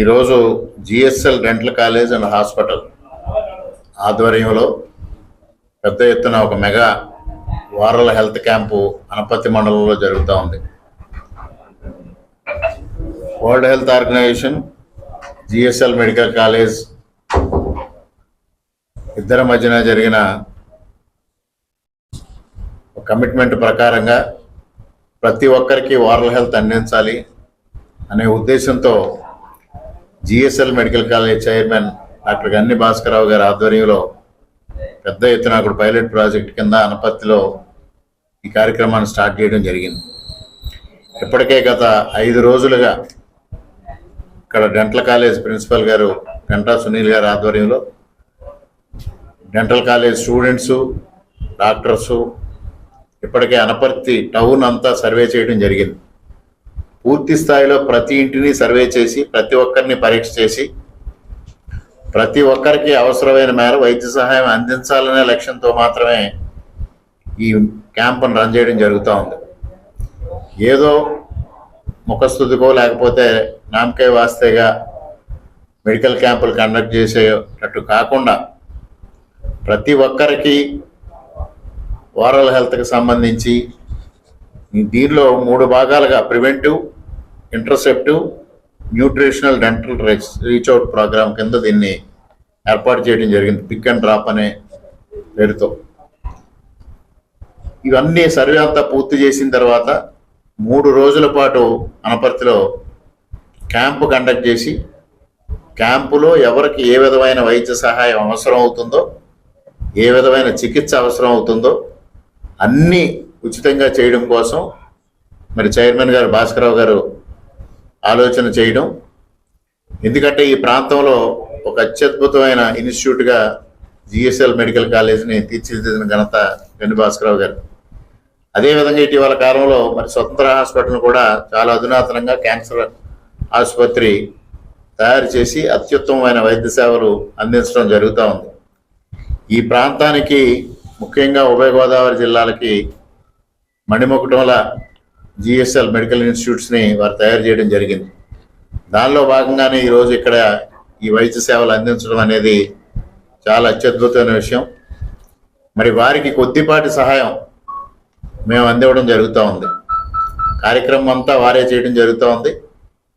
ఈరోజు GSL dental college and hospital ఆధ్వర్యంలో పెద్ద ఎత్తున ఒక mega rural health camp Anaparthi మండలంలో జరుగుతూ ఉంది. World Health Organization GSL medical college ఇద్దరి మధ్యన జరిగిన కమిట్మెంట్ ప్రకారంగా ప్రతి ఒక్కరికి వారల్ హెల్త్ అందించాలి అనే ఉద్దేశంతో GSL medical college chairman doctor Ganni Bhaskararao garu ఆధ్వర్యంలో పెద్ద ఎత్తున అక్కడ పైలట్ ప్రాజెక్ట్ కింద అనపత్తిలో ఈ కార్యక్రమాన్ని స్టార్ట్ చేయడం జరిగింది. ఇప్పటికే గత ఐదు రోజులుగా ఇక్కడ డెంటల్ కాలేజ్ ప్రిన్సిపల్ గారు గంటా సునీల్ గారి ఆధ్వర్యంలో డెంటల్ కాలేజ్ స్టూడెంట్స్ డాక్టర్సు ఇప్పటికే అనపర్తి టౌన్ అంతా సర్వే చేయడం జరిగింది. పూర్తి స్థాయిలో ప్రతి ఇంటిని సర్వే చేసి ప్రతి ఒక్కరిని పరీక్ష చేసి ప్రతి ఒక్కరికి అవసరమైన మేర వైద్య సహాయం అందించాలనే లక్ష్యంతో మాత్రమే ఈ క్యాంపును రన్ చేయడం జరుగుతూ ఉంది. ఏదో ముఖస్థుతికో లేకపోతే నామకాయ వాస్తేగా మెడికల్ క్యాంపులు కండక్ట్ చేసేటట్టు కాకుండా ప్రతి ఒక్కరికి ఓరల్ హెల్త్కి సంబంధించి దీనిలో మూడు భాగాలుగా preventive interceptive nutritional dental reach out program కింద దీన్ని ఏర్పాటు చేయడం జరిగింది. పిక్ అండ్ డ్రాప్ అనే పేరుతో. ఇవన్నీ సర్వే అంతా పూర్తి చేసిన తర్వాత మూడు రోజుల పాటు అనపర్తిలో క్యాంపు కండక్ట్ చేసి క్యాంపులో ఎవరికి ఏ విధమైన వైద్య సహాయం అవసరం అవుతుందో ఏ విధమైన చికిత్స అవసరం అవుతుందో అన్నీ ఉచితంగా చేయడం కోసం మరి చైర్మన్ గారు భాస్కరరావు గారు ఆలోచన చేయడం. ఎందుకంటే ఈ ప్రాంతంలో ఒక అత్యద్భుతమైన ఇన్స్టిట్యూట్గా జిఎస్ఎల్ మెడికల్ కాలేజీని తీర్చిదిద్దిన ఘనత గని గారు. అదేవిధంగా ఇటీవల కాలంలో మరి స్వతంత్ర హాస్పిటల్ కూడా చాలా అధునాతనంగా క్యాన్సర్ ఆసుపత్రి తయారు చేసి అత్యుత్తమమైన వైద్య సేవలు అందించడం జరుగుతూ ఉంది. ఈ ప్రాంతానికి ముఖ్యంగా ఉభయ గోదావరి జిల్లాలకి మణిమకుటంల జిఎస్ఎల్ మెడికల్ ఇన్స్టిట్యూట్స్ని వారు తయారు చేయడం జరిగింది. దానిలో భాగంగానే ఈరోజు ఇక్కడ ఈ వైద్య సేవలు అందించడం అనేది చాలా అత్యద్భుతమైన విషయం. మరి వారికి కొద్దిపాటి సహాయం మేము అందివ్వడం జరుగుతూ ఉంది. కార్యక్రమం అంతా వారే చేయడం జరుగుతూ ఉంది.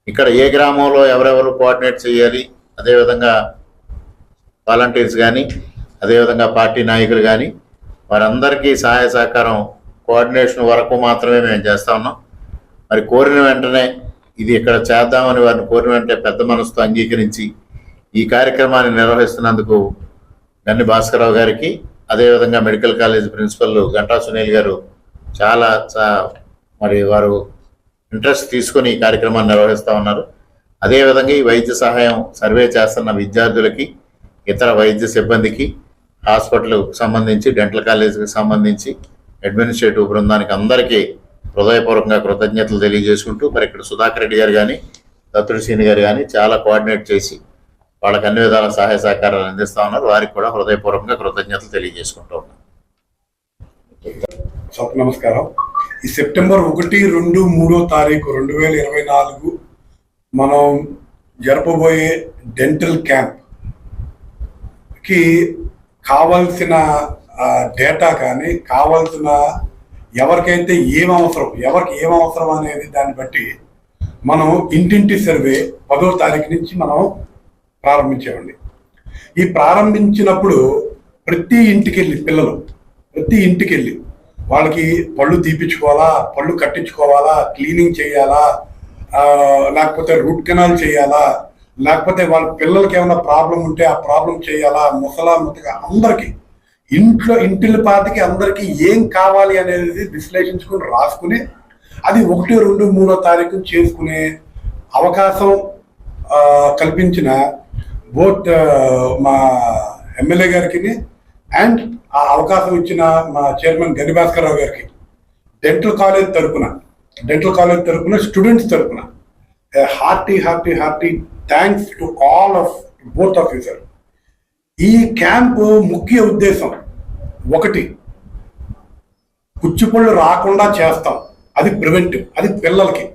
ఇక్కడ ఏ గ్రామంలో ఎవరెవరు కోఆర్డినేట్ చేయాలి అదేవిధంగా వాలంటీర్స్ కానీ అదేవిధంగా పార్టీ నాయకులు కానీ వారందరికీ సహాయ సహకారం కోఆర్డినేషన్ వరకు మాత్రమే మేము చేస్తా ఉన్నాం. మరి కోరిన వెంటనే ఇది ఇక్కడ చేద్దామని వారిని కోరిన వెంటనే పెద్ద మనసుతో అంగీకరించి ఈ కార్యక్రమాన్ని నిర్వహిస్తున్నందుకు గన్ని భాస్కరరావు గారికి అదేవిధంగా medical college principal Ganta Sunil garu చాలా చా- మరి వారు ఇంట్రెస్ట్ తీసుకొని ఈ కార్యక్రమాన్ని నిర్వహిస్తూ ఉన్నారు. అదేవిధంగా ఈ వైద్య సహాయం సర్వే చేస్తున్న విద్యార్థులకి ఇతర వైద్య సిబ్బందికి హాస్పిటల్కి సంబంధించి డెంటల్ కాలేజీకి సంబంధించి అడ్మినిస్ట్రేటివ్ బృందానికి అందరికీ హృదయపూర్వకంగా కృతజ్ఞతలు తెలియజేసుకుంటూ మరి ఇక్కడ సుధాకర్ రెడ్డి గారు కానీ దత్తుడు సీని గారు కానీ చాలా కోఆర్డినేట్ చేసి వాళ్ళకి అన్ని విధాల సహాయ సహకారాలు అందిస్తూ ఉన్నారు. వారికి కూడా హృదయపూర్వకంగా కృతజ్ఞతలు తెలియజేసుకుంటూ ఉన్నాను నమస్కారం. ఈ సెప్టెంబర్ ఒకటి రెండు మూడో తారీఖు రెండు వేల ఇరవై నాలుగు మనం జరపబోయే డెంటల్ క్యాంప్కి కావాల్సిన డేటా కానీ కావాల్సిన ఎవరికైతే ఏం అవసరం ఎవరికి ఏం అవసరం అనేది దాన్ని బట్టి మనం ఇంటింటి సర్వే పదో తారీఖు నుంచి మనం ప్రారంభించామండి ఈ ప్రారంభించినప్పుడు ప్రతి ఇంటికి వెళ్ళి పిల్లలు ప్రతి ఇంటికి వెళ్ళి వాళ్ళకి పళ్ళు తీపించుకోవాలా పళ్ళు కట్టించుకోవాలా క్లీనింగ్ చేయాలా లేకపోతే రూట్ కెనాల్ చేయాలా లేకపోతే వాళ్ళ పిల్లలకి ఏమైనా ప్రాబ్లం ఉంటే ఆ ప్రాబ్లం చేయాలా ముసలా ముతగా అందరికీ ఇంట్లో ఇంటిల పాతికి అందరికీ ఏం కావాలి అనేది విశ్లేషించుకుని రాసుకుని అది ఒకటి రెండు మూడో తారీఖు చేసుకునే అవకాశం కల్పించిన బోత్ మా ఎమ్మెల్యే గారికి అండ్ ఆ అవకాశం ఇచ్చిన మా చైర్మన్ గని భాస్కర్రావు గారికి. డెంటల్ కాలేజ్ తరపున డెంటల్ కాలేజ్ తరపున స్టూడెంట్స్ తరపున. Hearty hearty hearty thanks to all of both of you sir ఈ క్యాంపు ముఖ్య ఉద్దేశం. ఒకటి కుచ్చిపళ్ళు రాకుండా చేస్తాం. అది ప్రివెంటివ్ అది పిల్లలకి.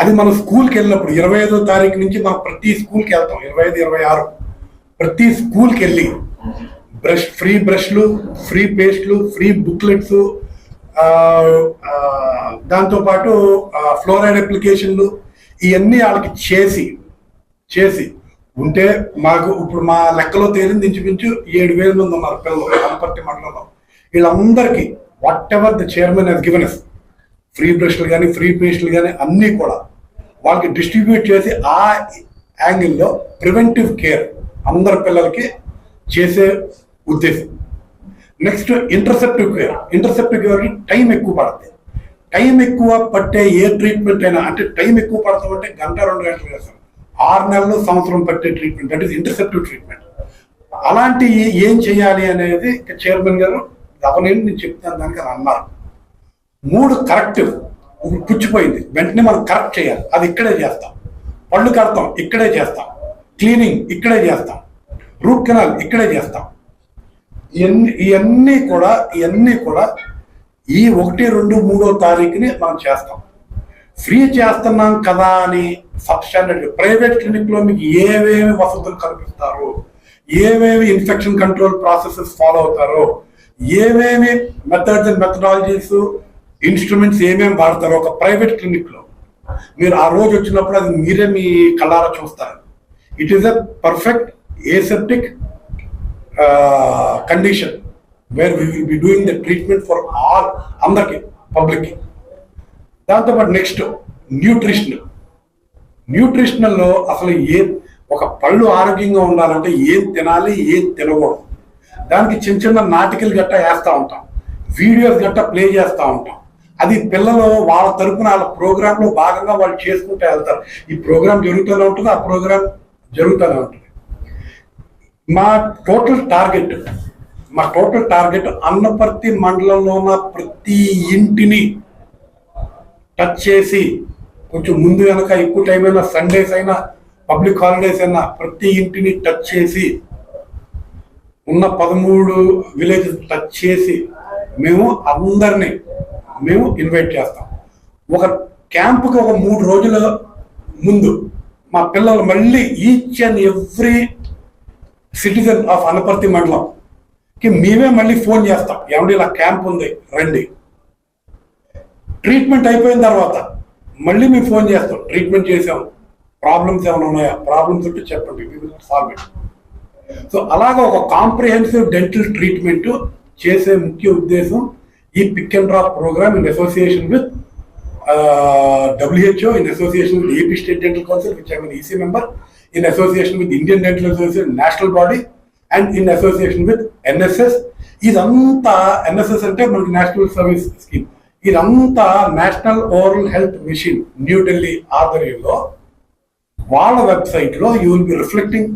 అది మనం స్కూల్కి వెళ్ళినప్పుడు ఇరవై ఐదో తారీఖు నుంచి మనం ప్రతి స్కూల్కి వెళ్తాం ఇరవై ఐదు ఇరవై ఆరు. ప్రతి స్కూల్కి వెళ్ళి బ్రష్ ఫ్రీ బ్రష్లు ఫ్రీ పేస్ట్లు ఫ్రీ బుక్లెట్స్ దాంతోపాటు ఫ్లోరైడ్ అప్లికేషన్లు ఇవన్నీ వాళ్ళకి చేసి చేసి ఉంటే మాకు ఇప్పుడు మా లెక్కలో తేలింది ఇంచుమించు ఏడు వేల మంది ఉన్నారు పిల్లలు అనపర్తి మండలంలో. వీళ్ళందరికీ whatever the chairman has given as free బ్రష్లు కానీ ఫ్రీ పేస్ట్లు కానీ అన్నీ కూడా వాళ్ళకి డిస్ట్రిబ్యూట్ చేసి ఆ యాంగిల్లో ప్రివెంటివ్ కేర్ అందరి పిల్లలకి చేసే ఉద్దేశం. నెక్స్ట్ ఇంటర్సెప్టివ్ కేర్ ఇంటర్సెప్టివ్ కేర్కి టైం ఎక్కువ పడుతుంది. టైం ఎక్కువ పట్టే ఏ ట్రీట్మెంట్ అయినా అంటే టైం ఎక్కువ పడతామంటే అంటే గంట రెండు గంటలు వేస్తాం. ఆరు నెలలు సంవత్సరం పట్టే treatment that is interceptive treatment అలాంటి ఏం చేయాలి అనేది చైర్మన్ గారు గవర్నమెంట్ నేను చెప్తాను దానికి అని అన్నారు. మూడు కరెక్టివ్ ఇప్పుడు పుచ్చిపోయింది. వెంటనే మనం కరెక్ట్ చేయాలి. అది ఇక్కడే చేస్తాం. పళ్ళు కడతాం. ఇక్కడే చేస్తాం. క్లీనింగ్ ఇక్కడే చేస్తాం. రూట్ కెనాల్ ఇక్కడే చేస్తాం. ఇవన్నీ ఇవన్నీ కూడా ఇవన్నీ కూడా ఈ ఒకటి రెండు మూడో తారీఖుని మనం చేస్తాం. ఫ్రీ చేస్తున్నాం కదా అని సబ్ స్టాండర్డ్ ప్రైవేట్ క్లినిక్లో మీకు ఏమేమి వసతులు కల్పిస్తారు ఏమేమి ఇన్ఫెక్షన్ కంట్రోల్ ప్రాసెసెస్ ఫాలో అవుతారో ఏమేమి మెథడ్స్ అండ్ మెథడాలజీస్ ఇన్స్ట్రుమెంట్స్ ఏమేమి వాడతారో ఒక ప్రైవేట్ క్లినిక్లో. మీరు ఆ రోజు వచ్చినప్పుడు అది మీరే మీ కళ్ళారా చూస్తారు. It is a perfect aseptic condition where we will be doing the treatment for all అందరికి పబ్లిక్కి దాంతోపాటు నెక్స్ట్ న్యూట్రిషన్. న్యూట్రిషనల్లో అసలు ఏ ఒక పళ్ళు ఆరోగ్యంగా ఉండాలంటే ఏం తినాలి ఏం తినకూడదు. దానికి చిన్న చిన్న నాటికలు గట్ట వేస్తూ ఉంటాం. వీడియోస్ గట్ట ప్లే చేస్తూ ఉంటాం. అది పిల్లలు వాళ్ళ తరపున వాళ్ళ ప్రోగ్రాంలో భాగంగా వాళ్ళు చేసుకుంటూ వెళ్తారు. ఈ ప్రోగ్రాం జరుగుతూనే ఉంటుంది ఆ ప్రోగ్రాం జరుగుతూనే ఉంటుంది. మా టోటల్ టార్గెట్ మా టోటల్ టార్గెట్ అన్నపర్తి మండలంలో ఉన్న ప్రతి ఇంటిని టచ్ చేసి కొంచెం ముందు వెనక ఎక్కువ టైం అయినా సండేస్ అయినా పబ్లిక్ హాలిడేస్ అయినా ప్రతి ఇంటిని టచ్ చేసి ఉన్న పదమూడు విలేజ్ టచ్ చేసి మేము అందరినీ మేము ఇన్వైట్ చేస్తాం. ఒక క్యాంపుకి ఒక మూడు రోజుల ముందు మా పిల్లలు మళ్ళీ each and every citizen of Anaparthi మండలం కి మేమే మళ్ళీ ఫోన్ చేస్తాం. ఏమంటే ఇలా క్యాంప్ ఉంది రండి. ట్రీట్మెంట్ అయిపోయిన తర్వాత మళ్ళీ మేము ఫోన్ చేస్తాం. ట్రీట్మెంట్ చేసాం ప్రాబ్లమ్స్ ఏమైనా ఉన్నాయా? ప్రాబ్లమ్స్ ఉంటే చెప్పండి. సాల్వ్ ఇట్ సో అలాగా ఒక కాంప్రిహెన్సివ్ డెంటల్ ట్రీట్మెంట్ చేసే ముఖ్య ఉద్దేశం ఈ pick and drop program in association with WHO in association with AP state dental council which I mean EC member in association with Indian dental association national body and in association with NSS ఇదంతా NSS అంటే మనకి national service scheme ఇదంతా national oral health mission New Delhi ఆధ్వర్యంలో వాళ్ళ వెబ్సైట్లో you will be reflecting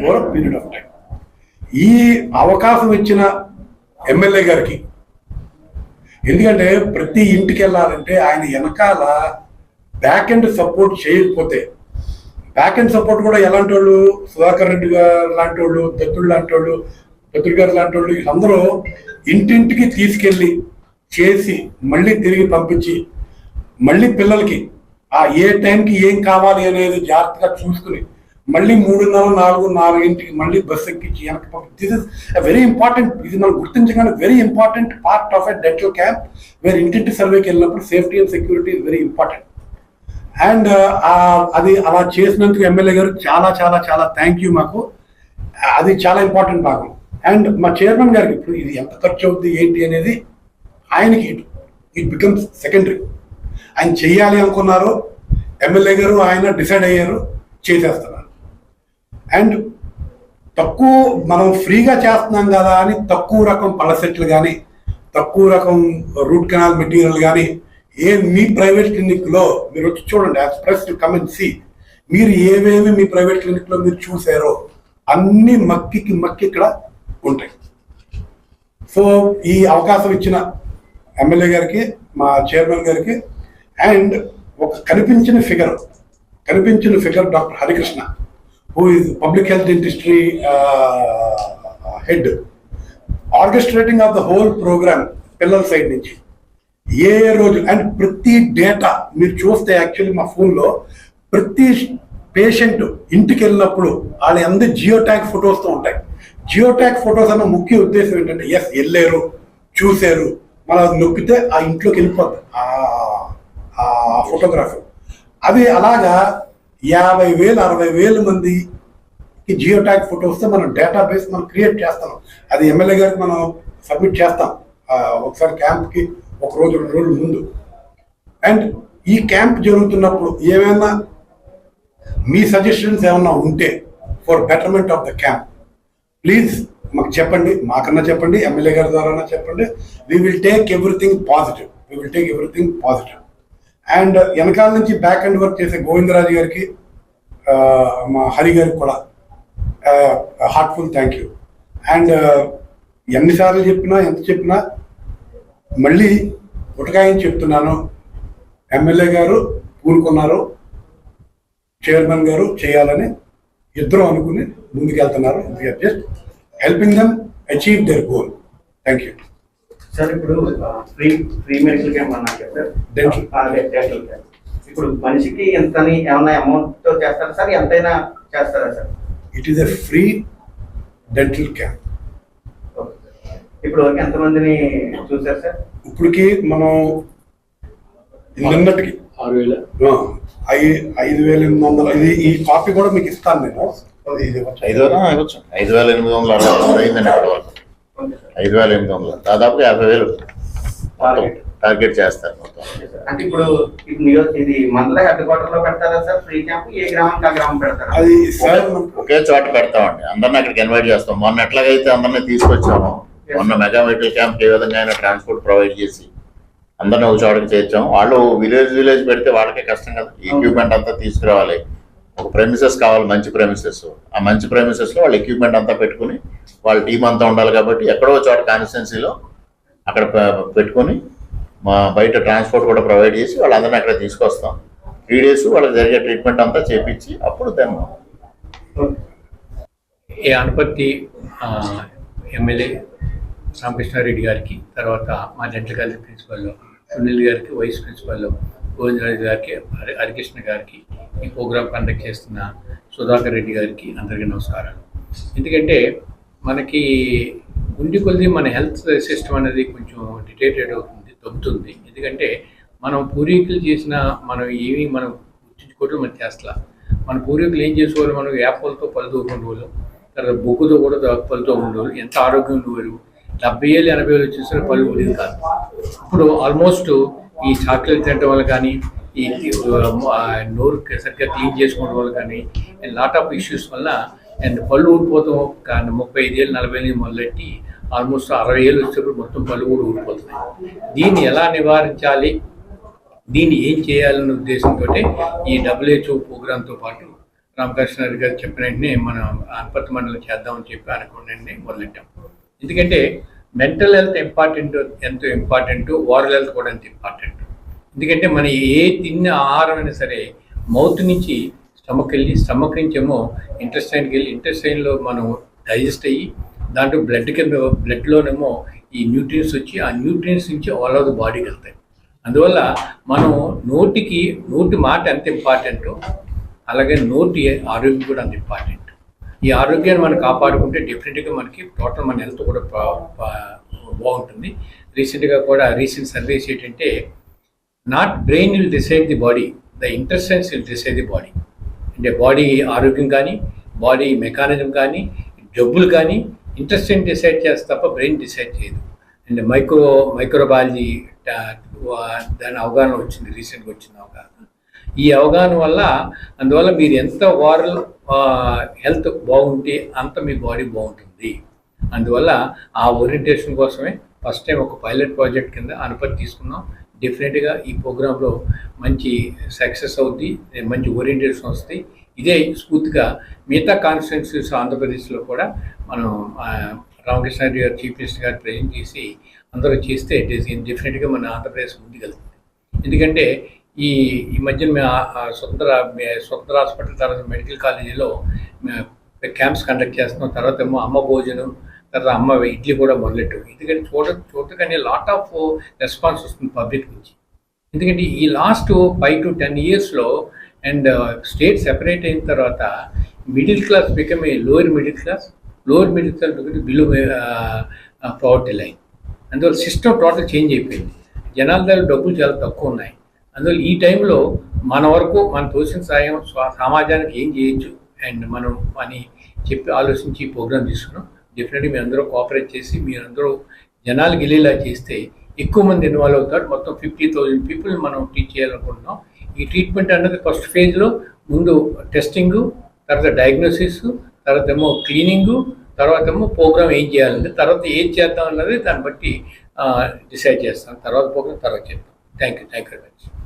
over period of time ఈ అవకాశం ఇచ్చిన ఎమ్మెల్యే గారికి ఎందుకంటే ప్రతి ఇంటికి వెళ్ళాలంటే ఆయన వెనకాల బ్యాక్ ఎండ్ సపోర్ట్ చేయకపోతే బ్యాక్ ఎండ్ సపోర్ట్ కూడా ఎలాంటి వాళ్ళు? సుధాకర్ రెడ్డి గారు లాంటి వాళ్ళు దత్తుడు లాంటి వాళ్ళు దత్తుడు గారు లాంటి వాళ్ళు వీళ్ళందరూ ఇంటింటికి తీసుకెళ్ళి చేసి మళ్ళీ తిరిగి పంపించి మళ్ళీ పిల్లలకి ఆ ఏ టైంకి ఏం కావాలి అనేది జాగ్రత్తగా చూసుకుని మళ్ళీ మూడున్నర నాలుగు నాలుగింటికి మళ్ళీ బస్సు ఎక్కించి వెనక్కి పంపి. దిస్ ఇస్ వెరీ ఇంపార్టెంట్ ఇది మనం గుర్తించగానే very important part of a dental camp వేరే ఇంటింటి సర్వేకి వెళ్ళినప్పుడు safety and security is very important and అది అలా చేసినందుకు ఎమ్మెల్యే గారు చాలా చాలా చాలా థ్యాంక్ యూ మాకు. అది చాలా ఇంపార్టెంట్ భాగం అండ్ మా చైర్మన్ గారికి ఇప్పుడు ఇది ఎంత ఖర్చు అవుతుంది ఏంటి అనేది ఆయనకి ఇట్ బికమ్స్ సెకండరీ ఆయన చేయాలి అనుకున్నారు ఎమ్మెల్యే గారు ఆయన డిసైడ్ అయ్యారు చేసేస్తున్నారు. అండ్ తక్కువ మనం ఫ్రీగా చేస్తున్నాం కదా అని తక్కువ రకం పళ్ళ సెట్లు కానీ తక్కువ రకం రూట్ కెనాల్ మెటీరియల్ కానీ ఏ మీ ప్రైవేట్ క్లినిక్లో మీరు వచ్చి చూడండి ఎక్స్ప్రెస్ కమ్ అండ్ సి. మీరు ఏవేమి మీ ప్రైవేట్ క్లినిక్లో మీరు చూసారో అన్ని మక్కికి మక్కి ఇక్కడ ఉంటాయి. సో ఈ అవకాశం ఇచ్చిన ఎమ్మెల్యే గారికి మా చైర్మన్ గారికి అండ్ ఒక కనిపించిన ఫిగర్ కనిపించిన figure doctor Harikrishna who is public health industry head orchestrating of the whole program పిల్లల సైడ్ నుంచి. ఏ ఏ రోజు అండ్ ప్రతి డేటా మీరు చూస్తే యాక్చువల్లీ మా ఫోన్లో ప్రతి పేషెంట్ ఇంటికి వెళ్ళినప్పుడు వాళ్ళ అందరి జియో ట్యాగ్ ఫొటోస్తో ఉంటాయి. జియో ట్యాగ్ ఫొటోస్ అన్న ముఖ్య ఉద్దేశం ఏంటంటే ఎస్ వెళ్ళారు చూశారు మనం అది నొక్కితే ఆ ఇంట్లోకి వెళ్ళిపోద్ది. ఆ- ఆ ఫోటోగ్రాఫర్ అది అలాగా యాభై వేలు అరవై వేల మంది జియో ట్యాగ్ ఫొటోస్తో మనం డేటాబేస్ మనం క్రియేట్ చేస్తాం. అది ఎమ్మెల్యే గారికి మనం సబ్మిట్ చేస్తాం. ఒకసారి క్యాంప్కి ఒక రోజు రెండు రోజుల ముందు. అండ్ ఈ క్యాంప్ జరుగుతున్నప్పుడు ఏమైనా మీ సజెషన్స్ ఏమన్నా ఉంటే for betterment of the camp please మాకు చెప్పండి మాకన్నా చెప్పండి ఎమ్మెల్యే గారి ద్వారా చెప్పండి. We will take everything positive we will take everything positive and వెనకాల నుంచి బ్యాక్ అండ్ వర్క్ చేసే గోవిందరాజు గారికి మా హరి గారికి కూడా హార్ట్ఫుల్ థ్యాంక్ యూ అండ్ ఎన్నిసార్లు చెప్పినా ఎంత చెప్పినా మళ్ళీ ఉటకాయని చెప్తున్నాను. ఎమ్మెల్యే గారు పూనుకున్నారు చైర్మన్ గారు చేయాలని ఇద్దరు అనుకుని ముందుకెళ్తున్నారు. Just helping them achieve their goal thank you sir ఇప్పుడు ఫ్రీ ఫ్రీ మెడికల్ క్యాంప్ అన్నారు కదా. అదే డెంటల్ క్యాంప్ ఇప్పుడు మనిషికి ఎంతని ఏమన్నా అమౌంట్తో చేస్తారా సార్? ఎంతైనా చేస్తారా sir? It is a free dental camp. ఇప్పుడు ఎంతమందిని చూసారు సార్? ఇప్పటికి మనం నిన్నటికి ఆరు వేల. ఐదు వేల ఎనిమిది వందల. ఇది ఈ కాపీ కూడా మీకు ఇస్తాను నేను. ఇది ఐదు వేల ఇవ్వచ్చు. ఐదు వేల ఎనిమిది వందల అరవై తొమ్మిది అయిందండి ఇప్పటి వరకు. ఐదు వేల ఎనిమిది వందలు. దాదాపుగా యాభై వేలు టార్గెట్. చేస్తారు మొత్తం. అంటే ఇప్పుడు ఇది మండల హెడ్ క్వార్టర్లో పెడతారా సార్? Free camp? ఏ గ్రామానికి ఆ గ్రామం పెడతారా? అది సార్ ఒకే చోట పెడతామండి. అందరిని అక్కడికి ఇన్వైట్ చేస్తాం. మొన్న ఎట్లాగైతే అందరిని తీసుకొచ్చాము మొన్న మెగా మెడికల్ క్యాంప్ ఏ విధంగా అయినా ట్రాన్స్పోర్ట్ ప్రొవైడ్ చేసి అందరిని ఒక చోటకి చేర్చాం. వాళ్ళు విలేజ్ విలేజ్ పెడితే వాళ్ళకే కష్టం కదా. ఈ ఎక్విప్మెంట్ అంతా తీసుకురావాలి. ఒక ప్రెమిసెస్ కావాలి మంచి ప్రెమిసెస్ ఆ మంచి ప్రెమిసెస్లో వాళ్ళు ఎక్విప్మెంట్ అంతా పెట్టుకుని వాళ్ళ టీం అంతా ఉండాలి కాబట్టి ఎక్కడో చోట కాన్స్టిట్యున్సీలో అక్కడ పెట్టుకొని మా బయట ట్రాన్స్పోర్ట్ కూడా ప్రొవైడ్ చేసి వాళ్ళందరినీ అక్కడ తీసుకొస్తాం. త్రీ డేస్ వాళ్ళకి జరిగే ట్రీట్మెంట్ అంతా చేపించి అప్పుడు దాన్ని ఓకే. ఈ అనపర్తి ఆ, ఎమ్మెల్యే రామకృష్ణారెడ్డి గారికి తర్వాత మా డెంటల్ కాలేజ్ ప్రిన్సిపల్ సునీల్ గారికి వైస్ ప్రిన్సిపల్ గోవిందరాజు గారికి హరి హరికృష్ణ గారికి ఈ ప్రోగ్రామ్ కండక్ట్ చేస్తున్న సుధాకర్ రెడ్డి గారికి అందరికీ నమస్కారాలు. ఎందుకంటే మనకి ఉండి కొద్ది మన హెల్త్ సిస్టమ్ అనేది కొంచెం డిటేటెడ్ అవుతుంది తగ్గుతుంది. ఎందుకంటే మనం పూర్వీకులు చేసిన మనం ఏమి మనం గుర్తించుకోవటం మన చేస్తా మన పూర్వీకులు ఏం చేసుకోవాలి మనం వేపలతో పళ్ళు తోకుండేవాళ్ళు తర్వాత బొగ్గుతో కూడా తో- పళ్ళు ఎంత ఆరోగ్యం ఉండేవారు? డెబ్బై ఏళ్ళు ఎనభై ఏళ్ళు వచ్చేసరికి పళ్ళు ఉండేది కాదు. ఇప్పుడు ఆల్మోస్ట్ ఈ చాక్లెట్ తినడం వల్ల కానీ ఈ నోరు సరిగ్గా క్లీన్ చేసుకోవడం వల్ల కానీ లాట్ ఆఫ్ ఇష్యూస్ వల్ల అండ్ పళ్ళు ఊడిపోతాం కానీ ముప్పై ఐదేళ్ళు నలభై ఏళ్ళు మొదలెట్టి ఆల్మోస్ట్ అరవై ఏళ్ళు వచ్చేప్పుడు మొత్తం పళ్ళు కూడా ఊడిపోతున్నాయి. దీన్ని ఎలా నివారించాలి? దీన్ని ఏం చేయాలనే ఉద్దేశంతో ఈ డబ్ల్యూహెచ్ఓ ప్రోగ్రాంతో పాటు రామకృష్ణారెడ్డి గారు చెప్పిన వెంటనే మనం అనపర్తి మండలం చేద్దామని చెప్పి అనుకున్న మొదలెట్టాం. ఎందుకంటే మెంటల్ హెల్త్ ఇంపార్టెంట్ ఎంతో ఇంపార్టెంట్ ఓరల్ హెల్త్ కూడా ఎంత ఇంపార్టెంట్ ఎందుకంటే మనం ఏ తిన్న ఆహారం అయినా సరే మౌత్ నుంచి స్టమక్ వెళ్ళి స్టమక్ నుంచి ఏమో ఇంటెస్టైన్కి వెళ్ళి ఇంటెస్టైన్లో మనం డైజెస్ట్ అయ్యి దాంట్లో బ్లడ్ కింద బ్లడ్లోనేమో ఈ న్యూట్రియన్స్ వచ్చి ఆ న్యూట్రియన్స్ నుంచి ఆల్ ఓవర్ ద బాడీకి వెళ్తాయి. అందువల్ల మనం నోటికి నోటి మాట ఎంత ఇంపార్టెంటో అలాగే నోటి ఆరోగ్యం కూడా అంత ఇంపార్టెంట్ ఈ ఆరోగ్యాన్ని మనం కాపాడుకుంటే డెఫినెట్గా మనకి టోటల్ మన హెల్త్ కూడా బాగుంటుంది. రీసెంట్గా కూడా రీసెంట్ సర్వేస్ ఏంటంటే not brain will decide the body the intestines will decide the body అంటే బాడీ ఆరోగ్యం కానీ బాడీ మెకానిజం కానీ డబ్బులు కానీ ఇంట్రెస్టింగ్ డిసైడ్ చేస్తే తప్ప బ్రెయిన్ డిసైడ్ చేయదు. అండ్ మైక్రో మైక్రోబయాలజీ దాని అవగాహన వచ్చింది రీసెంట్గా వచ్చిన అవగాహన. ఈ అవగాహన వల్ల అందువల్ల మీరు ఎంత ఓరల్ హెల్త్ బాగుంటే అంత మీ బాడీ బాగుంటుంది. అందువల్ల ఆ ఓరియంటేషన్ కోసమే ఫస్ట్ టైం ఒక పైలట్ ప్రాజెక్ట్ కింద అనుపతి తీసుకున్నాం. డెఫినెట్గా ఈ ప్రోగ్రాంలో మంచి సక్సెస్ అవుద్ది మంచి ఓరియంటేషన్ వస్తుంది ఇదే స్ఫూర్తిగా మిగతా కాన్స్టిట్యున్సీస్ ఆంధ్రప్రదేశ్లో కూడా మనం రామకృష్ణ రామకృష్ణారెడ్డి గారు చీఫ్ మినిస్టర్ గారు ప్రజెంట్ చేసి అందరూ చేస్తే డెఫినెట్గా మన ఆంధ్రప్రదేశ్ ముందుకెళ్తుంది. ఎందుకంటే ఈ ఈ మధ్యన మేము స్వతంత్ర స్వతంత్ర హాస్పిటల్ తర్వాత మెడికల్ కాలేజీలో క్యాంప్స్ కండక్ట్ చేస్తున్నాం. తర్వాత ఏమో అమ్మ భోజనం తర్వాత అమ్మ ఇడ్లీ కూడా మొదలెట్టు. ఎందుకంటే చూడ చూడగానే లాట్ ఆఫ్ రెస్పాన్స్ వస్తుంది పబ్లిక్ నుంచి. ఎందుకంటే ఈ లాస్ట్ ఫైవ్ టు టెన్ ఇయర్స్లో అండ్ స్టేట్ సెపరేట్ అయిన తర్వాత middle class become a lower middle class lower middle class become below poverty line అందువల్ల సిస్టమ్ టోటల్ చేంజ్ అయిపోయింది. జనాల దగ్గర డబ్బులు చాలా తక్కువ ఉన్నాయి. అందువల్ల ఈ టైంలో మన వరకు మన తోసిన సాయం సమాజానికి ఏం చేయొచ్చు? అండ్ మనం అని చెప్పి ఆలోచించి ఈ ప్రోగ్రామ్ తీసుకున్నాం. డెఫినెట్గా మీ అందరూ కోఆపరేట్ చేసి మీరందరూ జనాలు వెళ్ళేలా చేస్తే ఎక్కువ మంది ఇన్వాల్వ్ అవుతారు. మొత్తం ఫిఫ్టీ థౌజండ్ పీపుల్ మనం ట్రీట్ చేయాలనుకుంటున్నాం. ఈ ట్రీట్మెంట్ అన్నది ఫస్ట్ ఫేజ్లో ముందు టెస్టింగ్ తర్వాత డయాగ్నోసిస్ తర్వాత ఏమో క్లీనింగు తర్వాత ఏమో ప్రోగ్రామ్ ఏం చేయాలంటే తర్వాత ఏం చేద్దాం అన్నది దాన్ని బట్టి డిసైడ్ చేస్తాం. తర్వాత ప్రోగ్రామ్ తర్వాత చేద్దాం. Thank you thank you very much